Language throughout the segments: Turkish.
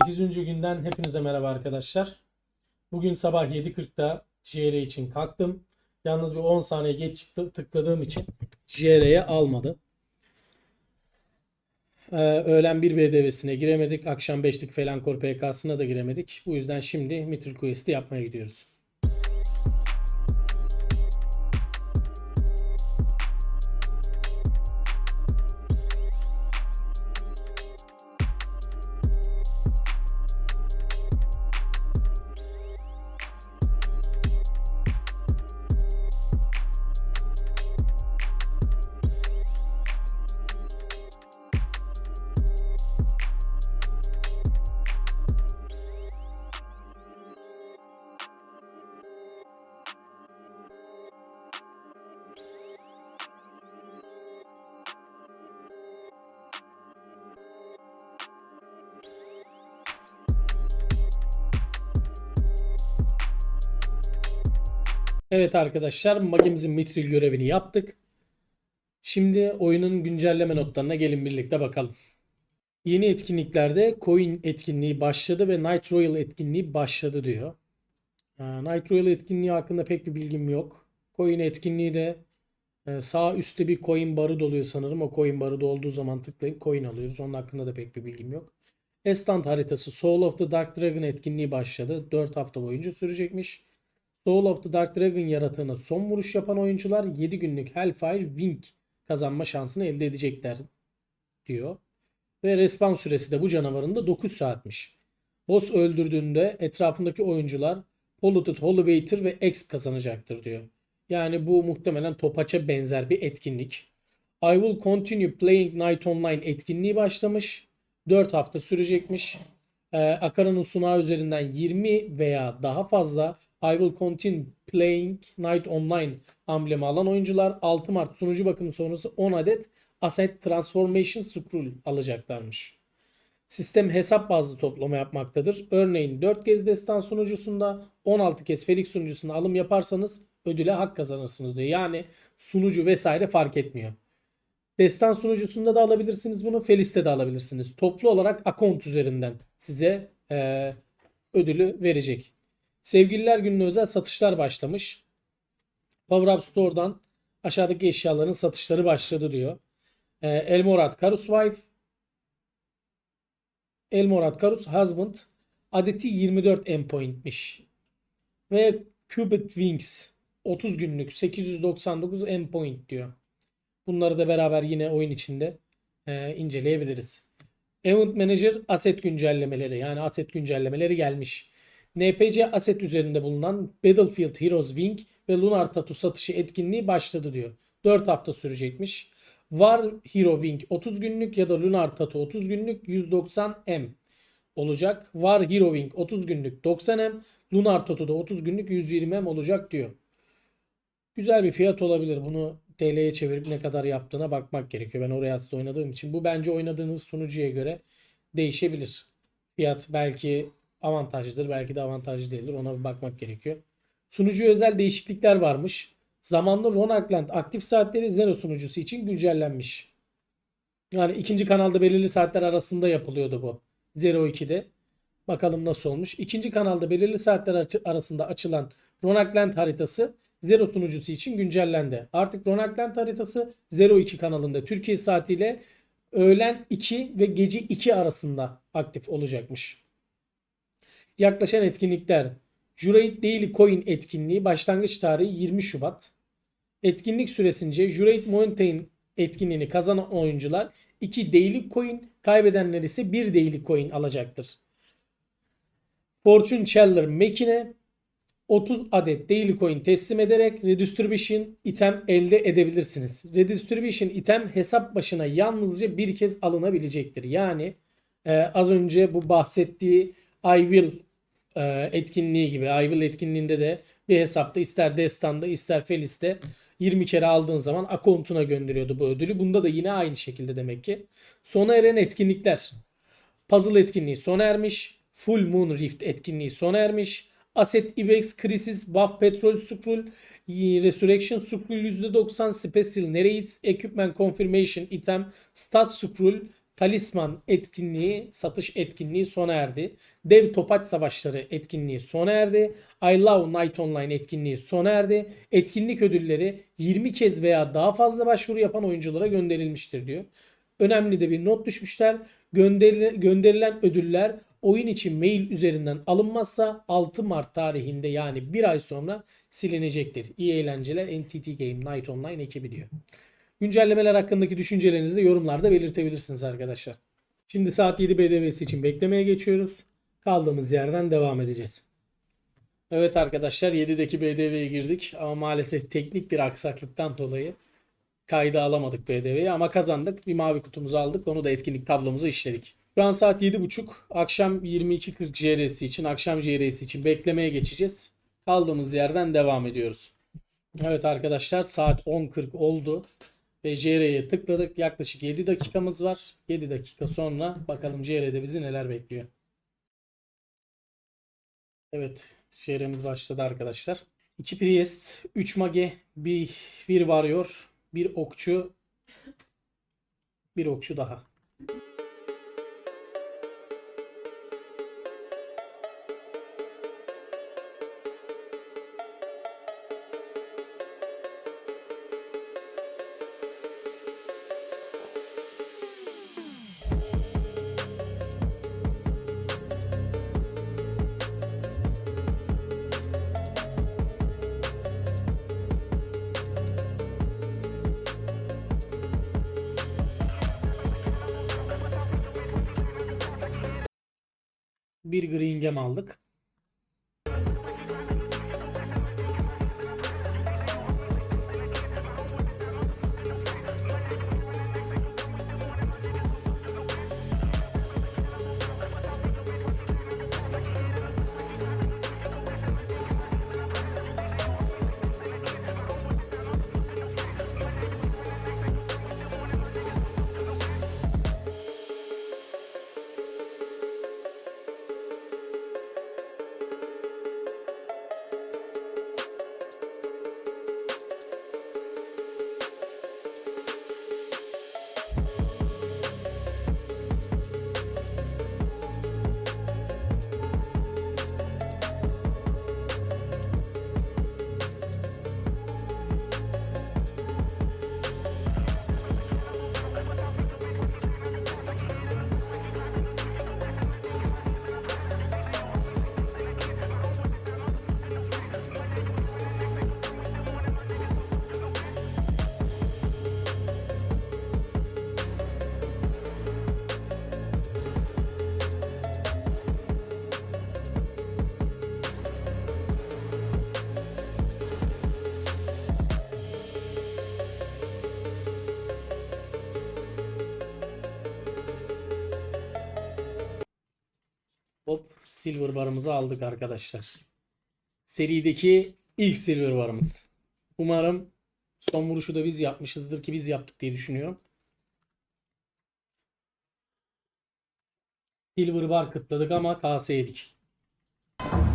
8. günden hepinize merhaba arkadaşlar. Bugün sabah 7.40'da JR için kalktım. Yalnız bir 10 saniye geç çıktı, tıkladığım için JR'ye almadı. Ee, öğlen 1 BDV'sine giremedik. Akşam 5'lik Felankor PK'sına da giremedik. Bu yüzden şimdi Mithril Quest'i yapmaya gidiyoruz. Evet arkadaşlar magimizin Mithril görevini yaptık. Şimdi oyunun güncelleme notlarına gelin birlikte bakalım. Yeni etkinliklerde Coin etkinliği başladı ve Night Royal etkinliği başladı diyor. Ee, Night Royal etkinliği hakkında pek bir bilgim yok. Coin etkinliği de e, sağ üstte bir coin barı doluyor sanırım. O coin barı dolduğu zaman tıklayıp coin alıyoruz. Onun hakkında da pek bir bilgim yok. Estant haritası Soul of the Dark Dragon etkinliği başladı. 4 hafta boyunca sürecekmiş. Soul of the Dark Dragon yaratığına son vuruş yapan oyuncular 7 günlük Hellfire Wing kazanma şansını elde edecekler diyor. Ve respawn süresi de bu canavarın da 9 saatmiş. Boss öldürdüğünde etrafındaki oyuncular Polluted Holy ve Exp kazanacaktır diyor. Yani bu muhtemelen Topaç'a benzer bir etkinlik. I will continue playing Night Online etkinliği başlamış. 4 hafta sürecekmiş. Ee, Akara'nın sunağı üzerinden 20 veya daha fazla I will continue playing Night Online amblemi alan oyuncular 6 Mart sunucu bakımı sonrası 10 adet Asset Transformation Scroll alacaklarmış. Sistem hesap bazlı toplama yapmaktadır. Örneğin 4 kez destan sunucusunda 16 kez Felix sunucusunda alım yaparsanız ödüle hak kazanırsınız diyor. Yani sunucu vesaire fark etmiyor. Destan sunucusunda da alabilirsiniz bunu. Felis'te de alabilirsiniz. Toplu olarak account üzerinden size eee, ödülü verecek. Sevgililer gününe özel satışlar başlamış. Power Up Store'dan aşağıdaki eşyaların satışları başladı diyor. Ee, Elmorad Karus Wife Elmorad Karus Husband adeti 24 endpoint'miş. Ve Cubit Wings 30 günlük 899 endpoint diyor. Bunları da beraber yine oyun içinde e, inceleyebiliriz. Event Manager asset güncellemeleri yani asset güncellemeleri gelmiş. NPC asset üzerinde bulunan Battlefield Heroes Wing ve Lunar Tattoo satışı etkinliği başladı diyor. 4 hafta sürecekmiş. Var Hero Wing 30 günlük ya da Lunar Tattoo 30 günlük 190M olacak. Var Hero Wing 30 günlük 90M, Lunar Tattoo da 30 günlük 120M olacak diyor. Güzel bir fiyat olabilir. Bunu TL'ye çevirip ne kadar yaptığına bakmak gerekiyor. Ben oraya aslında oynadığım için. Bu bence oynadığınız sunucuya göre değişebilir. Fiyat belki avantajlıdır, belki de avantajlı değildir. Ona bir bakmak gerekiyor. Sunucu özel değişiklikler varmış. Zamanlı Ronalland aktif saatleri Zero sunucusu için güncellenmiş. Yani ikinci kanalda belirli saatler arasında yapılıyordu bu. Zero 2'de. Bakalım nasıl olmuş. İkinci kanalda belirli saatler arasında açılan Ronalland haritası Zero sunucusu için güncellendi. Artık Ronalland haritası Zero 2 kanalında Türkiye saatiyle öğlen 2 ve gece 2 arasında aktif olacakmış. Yaklaşan etkinlikler. Jurate Daily Coin etkinliği başlangıç tarihi 20 Şubat. Etkinlik süresince Jurate Mountain etkinliğini kazanan oyuncular 2 Daily Coin, kaybedenler ise 1 Daily Coin alacaktır. Fortune Teller Makine'e 30 adet Daily Coin teslim ederek Redistribution item elde edebilirsiniz. Redistribution item hesap başına yalnızca bir kez alınabilecektir. Yani e, az önce bu bahsettiği I Will e, etkinliği gibi I Will etkinliğinde de bir hesapta ister Destan'da ister Felis'te 20 kere aldığın zaman akontuna gönderiyordu bu ödülü. Bunda da yine aynı şekilde demek ki. Sona eren etkinlikler. Puzzle etkinliği sona ermiş. Full Moon Rift etkinliği sona ermiş. Asset Ibex Crisis Buff Petrol Scroll Resurrection Scroll %90 Special Nereis Equipment Confirmation Item Stat Scroll Talisman etkinliği, satış etkinliği sona erdi. Dev Topaç Savaşları etkinliği sona erdi. I Love Night Online etkinliği sona erdi. Etkinlik ödülleri 20 kez veya daha fazla başvuru yapan oyunculara gönderilmiştir diyor. Önemli de bir not düşmüşler. Gönderi- gönderilen ödüller oyun için mail üzerinden alınmazsa 6 Mart tarihinde yani bir ay sonra silinecektir. İyi eğlenceler NTT Game Night Online ekibi diyor. Güncellemeler hakkındaki düşüncelerinizi de yorumlarda belirtebilirsiniz arkadaşlar. Şimdi saat 7 BDV'si için beklemeye geçiyoruz. Kaldığımız yerden devam edeceğiz. Evet arkadaşlar 7'deki BDV'ye girdik ama maalesef teknik bir aksaklıktan dolayı kayda alamadık BDV'yi ama kazandık. Bir mavi kutumuzu aldık. Onu da etkinlik tablomuza işledik. Şu an saat 7.30. Akşam 22.40 JR'si için, akşam JR'si için beklemeye geçeceğiz. Kaldığımız yerden devam ediyoruz. Evet arkadaşlar saat 10.40 oldu. Ve JR'ye tıkladık. Yaklaşık 7 dakikamız var. 7 dakika sonra bakalım JR'de bizi neler bekliyor. Evet. JR'miz başladı arkadaşlar. 2 Priest, 3 Mage, 1, 1 Warrior, 1 Okçu, 1 Okçu daha. Bir Green Gem aldık. Hop silver barımızı aldık arkadaşlar. Serideki ilk silver barımız. Umarım son vuruşu da biz yapmışızdır ki biz yaptık diye düşünüyorum. Silver bar kıtladık ama kase yedik.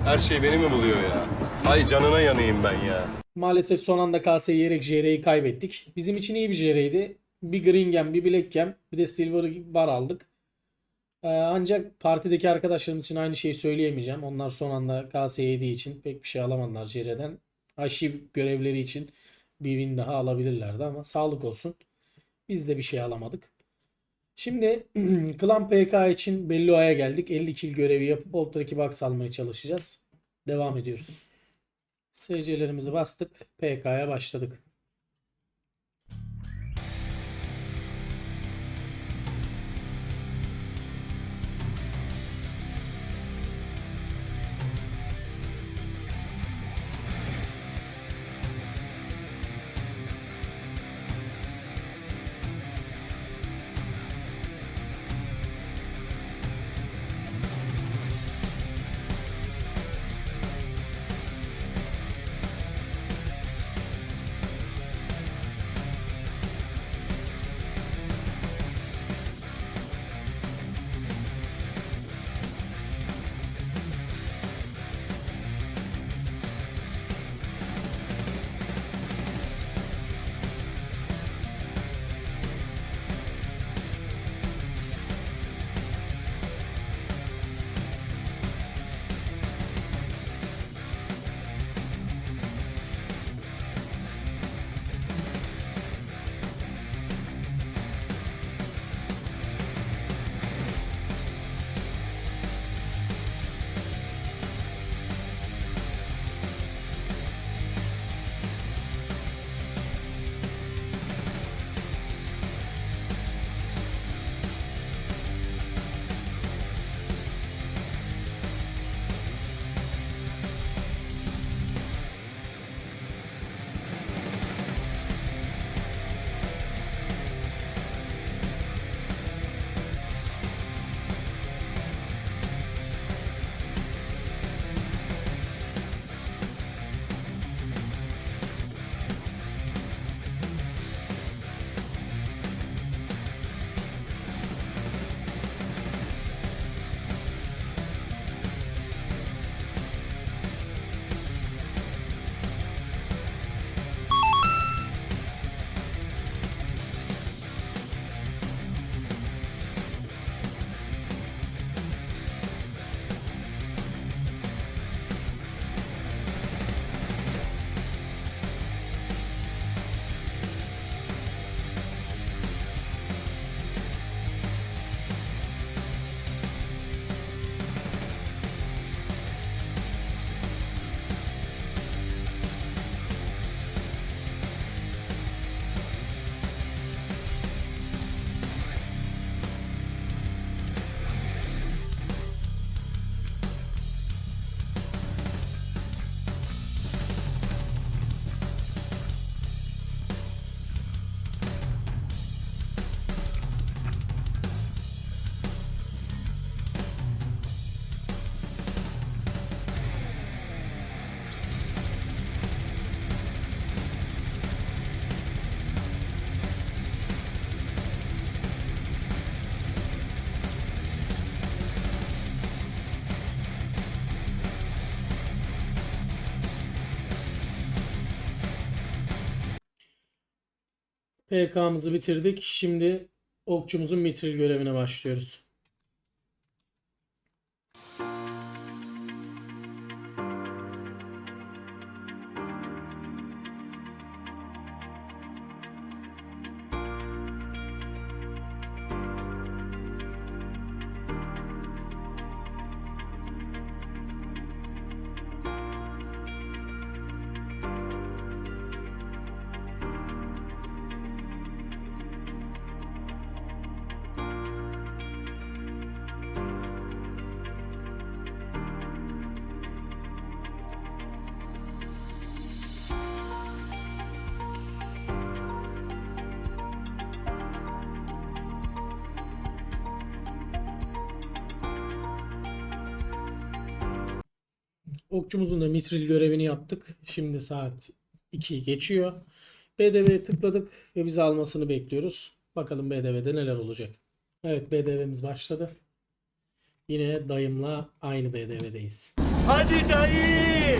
Her şey beni mi buluyor ya? Ay canına yanayım ben ya. Maalesef son anda kase yiyerek JR'yi kaybettik. Bizim için iyi bir JR'ydi. Bir Green Gem, bir Black Gem, bir de Silver bar aldık. Ee, ancak partideki arkadaşlarımız için aynı şeyi söyleyemeyeceğim. Onlar son anda kase yediği için pek bir şey alamadılar JR'den. Arşiv görevleri için bir win daha alabilirlerdi ama sağlık olsun. Biz de bir şey alamadık. Şimdi Klan PK için Belloa'ya geldik. 50 kill görevi yapıp Old Track'i box almaya çalışacağız. Devam ediyoruz. SC'lerimizi bastık. PK'ya başladık. PK'mızı bitirdik. Şimdi okçumuzun mitril görevine başlıyoruz. Okçumuzun da mitril görevini yaptık. Şimdi saat 2'yi geçiyor. BDV'ye tıkladık ve bizi almasını bekliyoruz. Bakalım BDV'de neler olacak. Evet BDV'miz başladı. Yine dayımla aynı BDV'deyiz. Hadi dayı!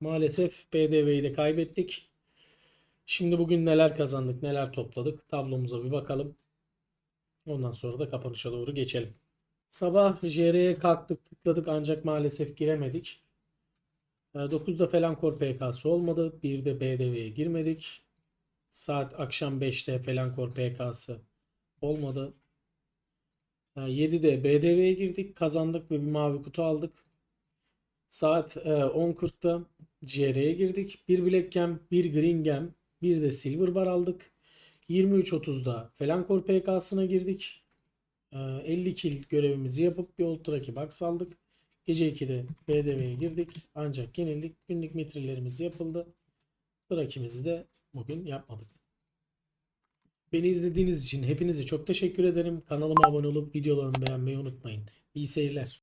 Maalesef BDV'yi de kaybettik. Şimdi bugün neler kazandık, neler topladık tablomuza bir bakalım. Ondan sonra da kapanışa doğru geçelim. Sabah JR'ye kalktık tıkladık ancak maalesef giremedik. Ee, 9'da Felankor PK'sı olmadı. 1'de BDV'ye girmedik. Saat akşam 5'te Felankor PK'sı olmadı. Ee, 7'de BDV'ye girdik. Kazandık ve bir mavi kutu aldık. Saat e, 10.40'da CR'ye girdik. Bir Black Gem, bir Green Gem, bir de Silver Bar aldık. 23.30'da Felankor PK'sına girdik. E, 50 kill görevimizi yapıp bir Ultra Box aldık. Gece 2'de BDV'ye girdik. Ancak yenildik. Günlük mitrillerimiz yapıldı. Bırakimizi de bugün yapmadık. Beni izlediğiniz için hepinize çok teşekkür ederim. Kanalıma abone olup videolarımı beğenmeyi unutmayın. İyi seyirler.